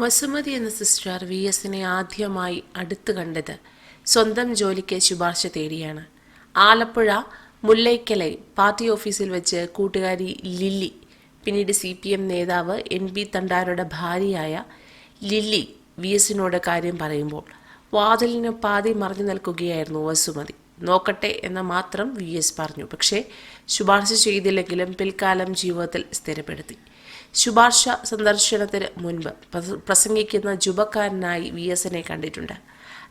വസുമതി എന്ന sister V എസിനെ ആദ്യമായി അടുത്ത് കണ്ടത് സ്വന്തം ജോലിക്ക് ശുപാർശ തേടിയാണ്. ആലപ്പുഴ മുല്ലൈക്കലെ പാർട്ടി ഓഫീസിൽ വെച്ച് കൂട്ടുകാരി ലില്ലി പിന്നീട് സി പി എം നേതാവ് എൻ ബി തണ്ടാരുടെ ഭാര്യയായ ലില്ലി വി എസിനോട് കാര്യം പറയുമ്പോൾ വാതിലിന് പാതി മറിഞ്ഞു നിൽക്കുകയായിരുന്നു വസുമതി. നോക്കട്ടെ എന്ന് മാത്രം വി എസ് പറഞ്ഞു. പക്ഷേ ശുപാർശ ചെയ്തില്ലെങ്കിലും പിൽക്കാലം ജീവിതത്തിൽ സ്ഥിരപ്പെടുത്തി. ശുപാർശ സന്ദർശനത്തിന് മുൻപ് പ്രസ- പ്രസംഗിക്കുന്ന ജുബക്കാരനായി വി എസിനെ കണ്ടിട്ടുണ്ട്.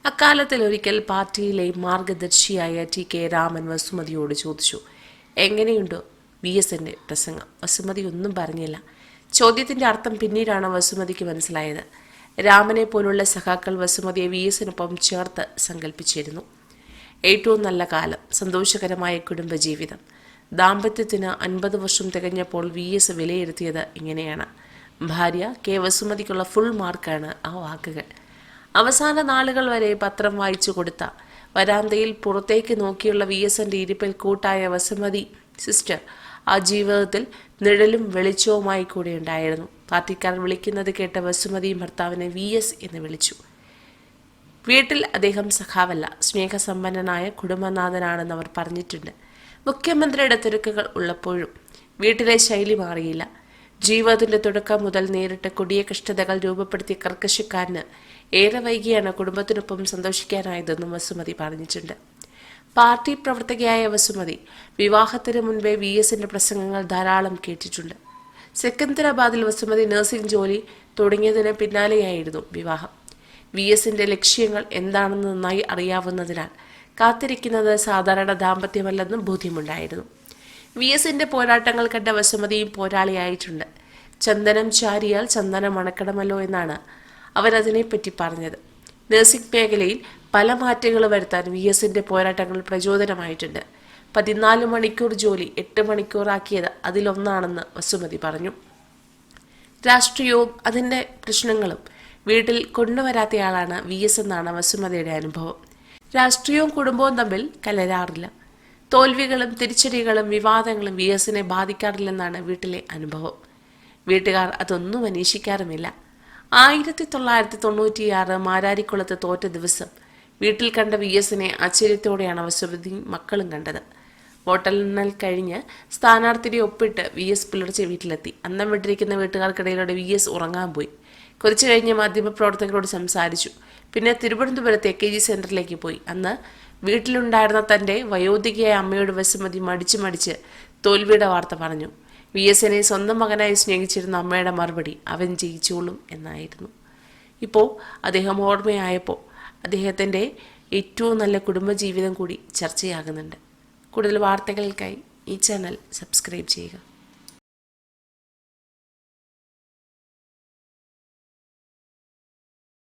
അക്കാലത്തിൽ ഒരിക്കൽ പാർട്ടിയിലെ മാർഗദർശിയായ ടി കെ രാമൻ വസുമതിയോട് ചോദിച്ചു എങ്ങനെയുണ്ട് വി എസിന്റെ പ്രസംഗം? വസുമതി ഒന്നും പറഞ്ഞില്ല. ചോദ്യത്തിന്റെ അർത്ഥം പിന്നീടാണ് വസുമതിക്ക് മനസ്സിലായത്. രാമനെ പോലുള്ള സഖാക്കൾ വസുമതിയെ വി എസിനൊപ്പം ചേർത്ത് സങ്കല്പിച്ചിരുന്നു ഏറ്റവും നല്ല കാലം സന്തോഷകരമായ കുടുംബജീവിതം. ദാമ്പത്യത്തിന് അൻപത് വർഷം തികഞ്ഞപ്പോൾ വി എസ് വിലയിരുത്തിയത് ഇങ്ങനെയാണ്. ഭാര്യ കെ വസുമതിക്കുള്ള ഫുൾ മാർക്കാണ് ആ വാക്കുകൾ. അവസാന നാളുകൾ വരെ പത്രം വായിച്ചു കൊടുത്ത. വരാന്തയിൽ പുറത്തേക്ക് നോക്കിയുള്ള വി എസിന്റെ ഇരിപ്പിൽ കൂട്ടായ വസുമതി സിസ്റ്റർ ആ ജീവിതത്തിൽ നിഴലും വെളിച്ചവുമായി കൂടെ ഉണ്ടായിരുന്നു. പാർട്ടിക്കാർ വിളിക്കുന്നത് കേട്ട വസുമതി ഭർത്താവിനെ വി എസ് എന്ന് വിളിച്ചു. വീട്ടിൽ അദ്ദേഹം സഖാവല്ല സ്നേഹസമ്പന്നനായ കുടുംബനാഥനാണെന്ന് അവർ പറഞ്ഞിട്ടുണ്ട്. മുഖ്യമന്ത്രിയുടെ തിരക്കുകൾ ഉള്ളപ്പോഴും വീട്ടിലെ ശൈലി മാറിയില്ല. ജീവിതത്തിന്റെ തുടക്കം മുതൽ നേരിട്ട് കൊടിയ കഷ്ടതകൾ രൂപപ്പെടുത്തിയ കർക്കശക്കാരന് ഏറെ വൈകിയാണ് കുടുംബത്തിനൊപ്പം സന്തോഷിക്കാനായതെന്നും വസുമതി പറഞ്ഞിട്ടുണ്ട്. പാർട്ടി പ്രവർത്തകയായ വസുമതി വിവാഹത്തിന് മുൻപേ വി എസിന്റെ പ്രസംഗങ്ങൾ ധാരാളം കേട്ടിട്ടുണ്ട്. സെക്കന്തരാബാദിൽ വസുമതി നഴ്സിംഗ് ജോലി തുടങ്ങിയതിന് പിന്നാലെയായിരുന്നു വിവാഹം. വി എസിന്റെ ലക്ഷ്യങ്ങൾ എന്താണെന്ന് നന്നായി അറിയാവുന്നതിനാൽ കാത്തിരിക്കുന്നത് സാധാരണ ദാമ്പത്യമല്ലെന്നും ബോധ്യമുണ്ടായിരുന്നു. വി എസിന്റെ പോരാട്ടങ്ങൾ കണ്ട വസുമതിയും പോരാളിയായിട്ടുണ്ട്. ചന്ദനം ചാരിയാൽ ചന്ദനം അണക്കണമല്ലോ എന്നാണ് അവരതിനെപ്പറ്റി പറഞ്ഞത്. നഴ്സിംഗ് മേഖലയിൽ പല മാറ്റങ്ങൾ വരുത്താൻ വി എസിന്റെ പോരാട്ടങ്ങൾ പ്രചോദനമായിട്ടുണ്ട്. പതിനാല് മണിക്കൂർ ജോലി എട്ട് മണിക്കൂറാക്കിയത് അതിലൊന്നാണെന്ന് വസുമതി പറഞ്ഞു. രാഷ്ട്രീയവും അതിന്റെ പ്രശ്നങ്ങളും വീട്ടിൽ കൊണ്ടുവരാത്തയാളാണ് വി എസ് എന്നാണ് വസുമതിയുടെ അനുഭവം. രാഷ്ട്രീയവും കുടുംബവും തമ്മിൽ കലരാറില്ല. തോൽവികളും തിരിച്ചടികളും വിവാദങ്ങളും വി എസിനെ ബാധിക്കാറില്ലെന്നാണ് വീട്ടിലെ അനുഭവം. വീട്ടുകാർ അതൊന്നും അന്വേഷിക്കാറുമില്ല. ആയിരത്തി തൊള്ളായിരത്തി തൊണ്ണൂറ്റിയാറ് മാരാരിക്കുളത്ത് തോറ്റ ദിവസം വീട്ടിൽ കണ്ട വി എസിനെ ആശ്ചര്യത്തോടെയാണ് വസുമതി മക്കളും കണ്ടത്. വോട്ടെണ്ണൽ കഴിഞ്ഞ് സ്ഥാനാർത്ഥിയുടെ ഒപ്പിട്ട് വി എസ് പുലർച്ചെ വീട്ടിലെത്തി. അന്നം വിട്ടിരിക്കുന്ന വീട്ടുകാർക്കിടയിലൂടെ വി എസ് ഉറങ്ങാൻ പോയി. കുറച്ചു കഴിഞ്ഞ് മാധ്യമപ്രവർത്തകരോട് സംസാരിച്ചു. പിന്നെ തിരുവനന്തപുരത്ത് കെ ജി സെന്ററിലേക്ക് പോയി. അന്ന് വീട്ടിലുണ്ടായിരുന്ന തന്റെ വയോധികയായ അമ്മയുടെ വസുമതി മടിച്ച് മടിച്ച് തോൽവിയുടെ വാർത്ത പറഞ്ഞു. വി എസിനെ സ്വന്തം മകനായി സ്നേഹിച്ചിരുന്ന അമ്മയുടെ മറുപടി അവൻ ജയിച്ചോളും എന്നായിരുന്നു. ഇപ്പോൾ അദ്ദേഹം ഓർമ്മയായപ്പോൾ അദ്ദേഹത്തിന്റെ ഏറ്റവും നല്ല കുടുംബജീവിതം കൂടി ചർച്ചയാകുന്നുണ്ട്. കൂടുതൽ വാർത്തകൾക്കായി ഈ ചാനൽ സബ്സ്ക്രൈബ് ചെയ്യുക.